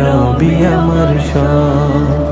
রব আমার সব।